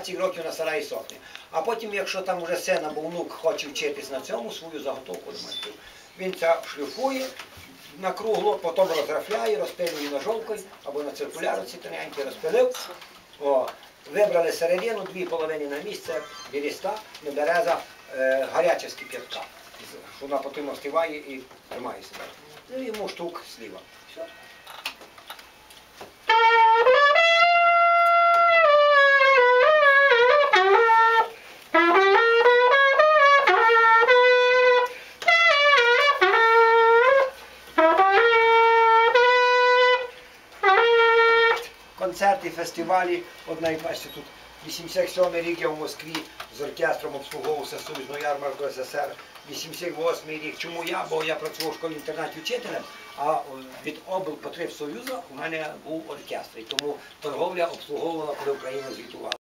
15 років на сараї сохне. А потім, якщо там вже син або внук хоче вчитись на цьому, свою заготовку майстрів, він це шліфує на кругло, потім розрафляє, розпилює ножовкою або на циркулярці тоненький розпилив. О, вибрали середину, дві половини на місце, біріста, береза, е, гаряча з кип'ятка. Вона потім остиває і тримає себе. Ну, йому штук сліва. Все. Концерти, фестивалі. От навіть бачите, тут 87 рік я в Москві з оркестром обслуговувався союзну ярмарку СССР. 88 рік. Чому я? Бо я працював в школі інтернаті вчителем, а від від облпотребсоюзу у мене був оркестр. І тому торговля обслуговувала, коли Україна звітувала.